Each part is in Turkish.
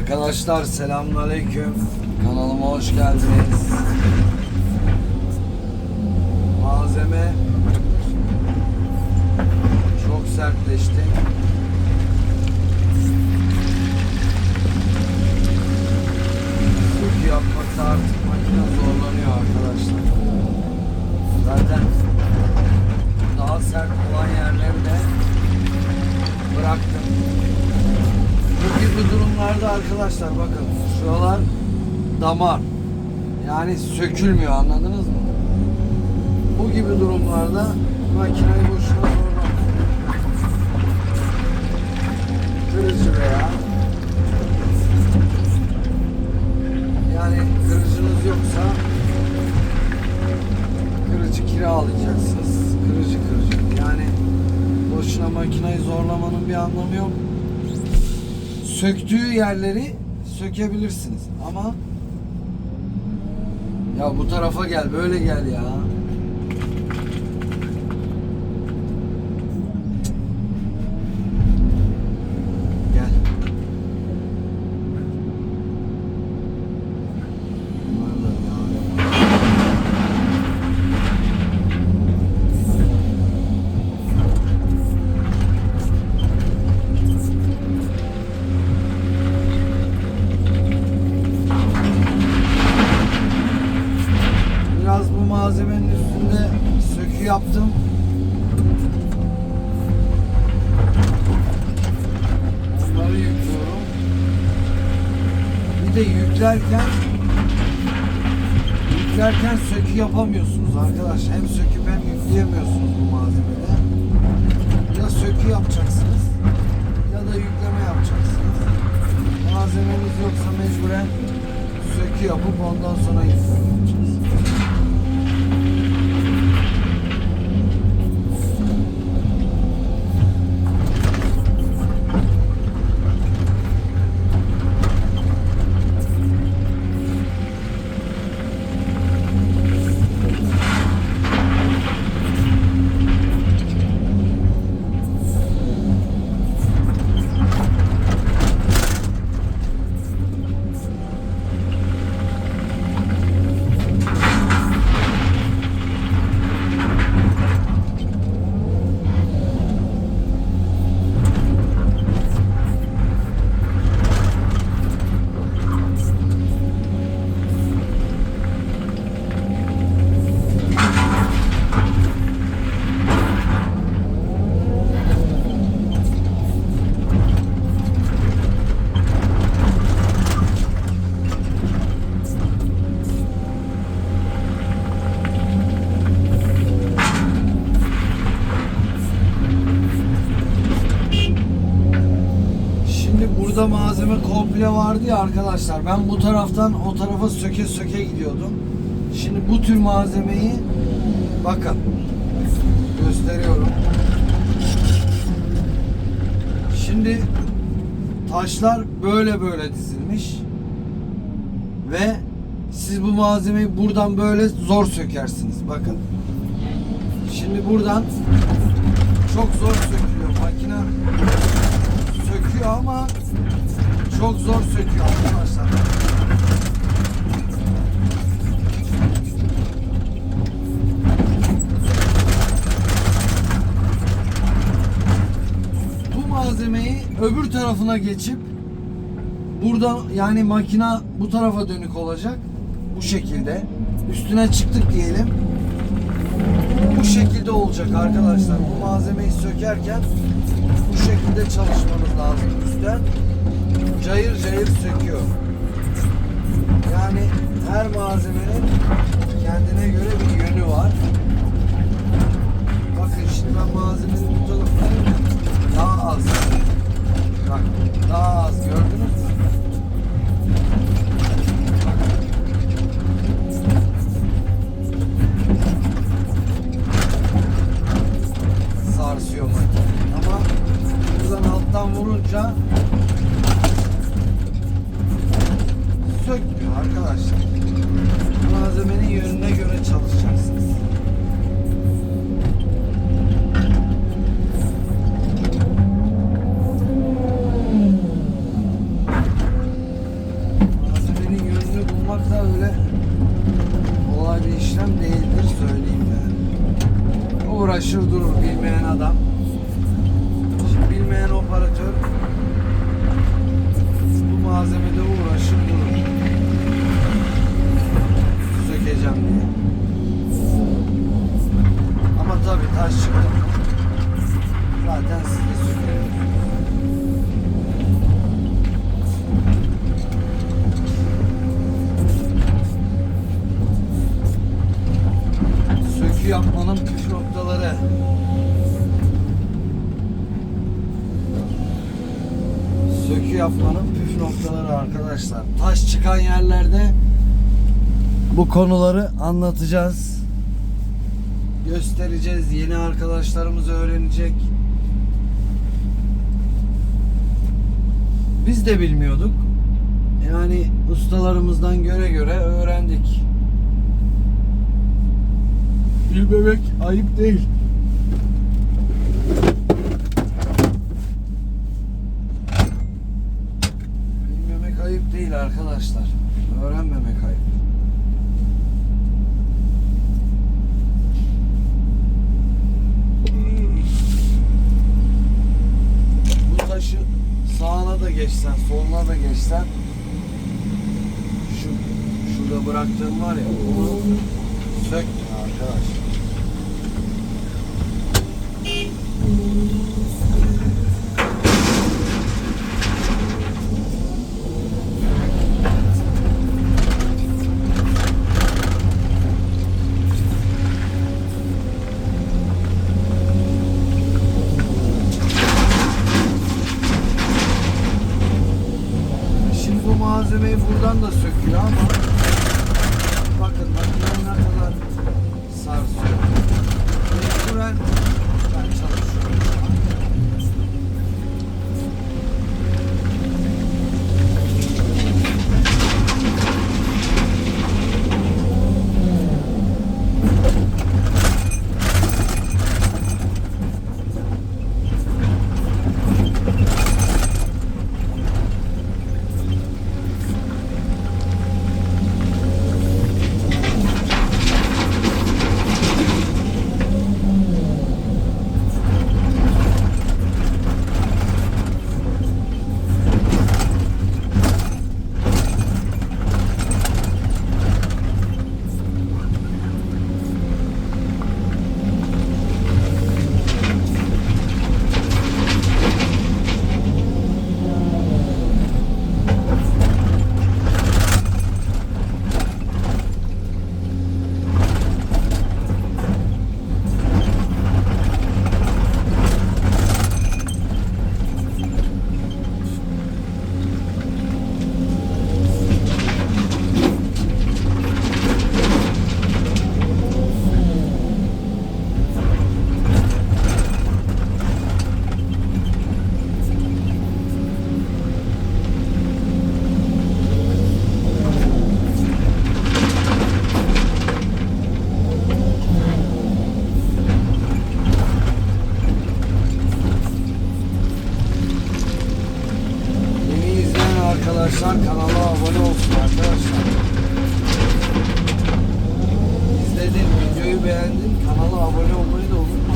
Arkadaşlar selamünaleyküm. Kanalıma hoş geldiniz. Malzeme çok sertleşti. Sökü yapmakta artık makine zorlanıyor arkadaşlar. Zaten daha sert olan yerleri de bıraktım. Gibi durumlarda arkadaşlar bakın şuralar damar. Yani sökülmüyor anladınız mı? Bu gibi durumlarda makineyi boşuna zorlamayın. Kırıcı veya yani kırıcınız yoksa kırıcı kiralayacaksınız. Kırıcı kırıcı. Yani boşuna makineyi zorlamanın bir anlamı yok söktüğü yerleri sökebilirsiniz ama ya bu tarafa gel böyle gel ya. Yaptım. Onları yüklüyorum. Bir de yüklerken yüklerken sökü yapamıyorsunuz arkadaş. Hem söküp hem yükleyemiyorsunuz bu malzemede. Ya sökü yapacaksınız ya da yükleme yapacaksınız. Malzemeniz yoksa mecburen sökü yapıp ondan sonra yükleme ya arkadaşlar. Ben bu taraftan o tarafa söke söke gidiyordum. Şimdi bu tür malzemeyi bakın gösteriyorum. Şimdi taşlar böyle böyle dizilmiş ve siz bu malzemeyi buradan böyle zor sökersiniz. Bakın. Şimdi buradan çok zor sökülüyor. Makine söküyor ama çok zor söküyor arkadaşlar. Bu malzemeyi öbür tarafına geçip burada yani makina bu tarafa dönük olacak. Bu şekilde. Üstüne çıktık diyelim. Bu şekilde olacak arkadaşlar. Bu malzemeyi sökerken bu şekilde çalışmanız lazım üstten. Cayır cayır söküyor. Yani her malzemenin kendine göre bir yönü var. konuları anlatacağız. Göstereceğiz. Yeni arkadaşlarımız öğrenecek. Biz de bilmiyorduk. Yani ustalarımızdan göre göre öğrendik. Bilmemek ayıp değil. Bilmemek ayıp değil arkadaşlar. Öğrenmemek ayıp. Sonuna da geçsen şu şurada bıraktığım var ya onu sök arkadaş. olsunlar, kanala abone olsun arkadaşlar. İzledin, videoyu beğendin, kanala abone olmayı da unutmayın.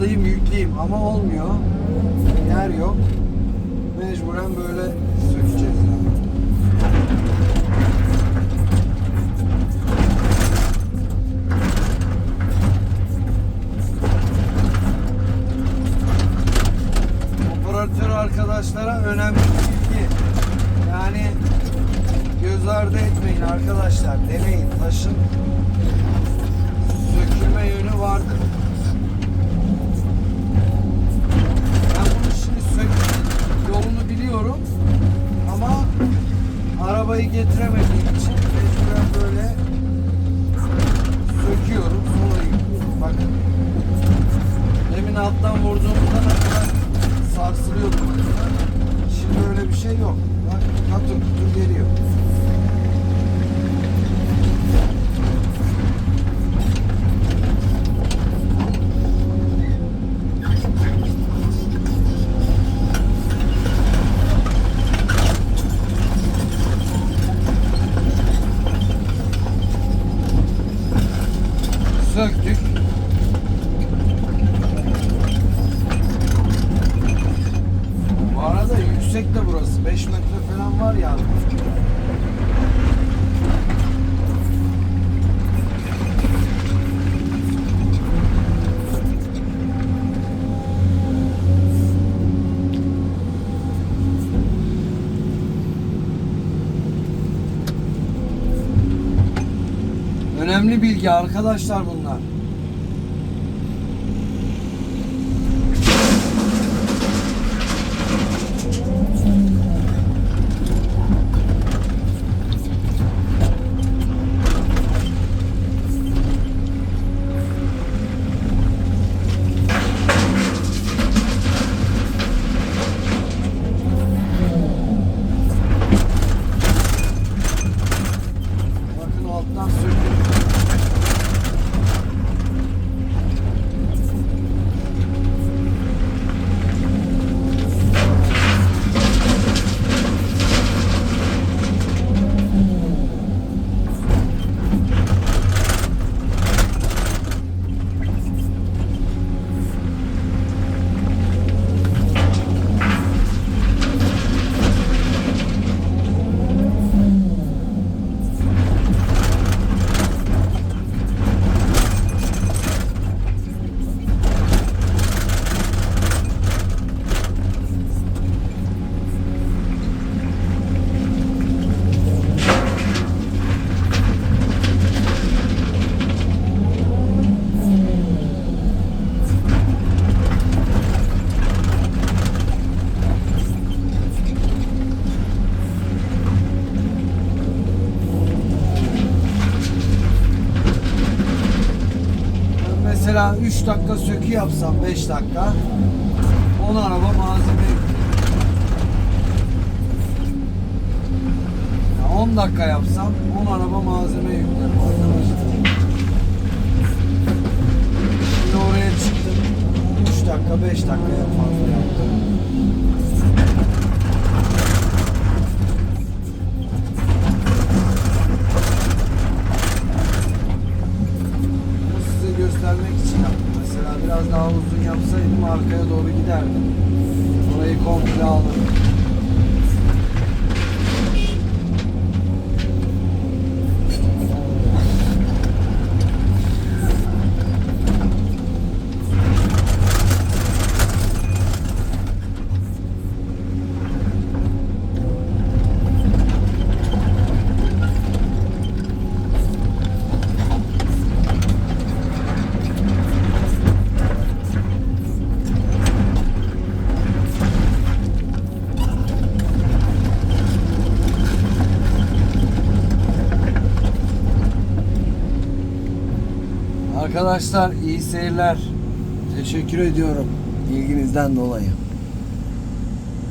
alayım yükleyeyim ama olmuyor. Yer yok. Mecburen böyle alttan vurduğumuzda da sarsılıyordu makine. Şimdi öyle bir şey yok. yüksek de burası. 5 metre falan var yani. Önemli bilgi arkadaşlar bunlar. 3 dakika sökü yapsam 5 dakika 10 araba malzeme yüklüyor. Ya 10 dakika yapsam 10 araba malzeme yüklerim arkadaşlar. Şimdi oraya çıktım. 3 dakika 5 dakika en Arkadaşlar iyi seyirler. Teşekkür ediyorum ilginizden dolayı.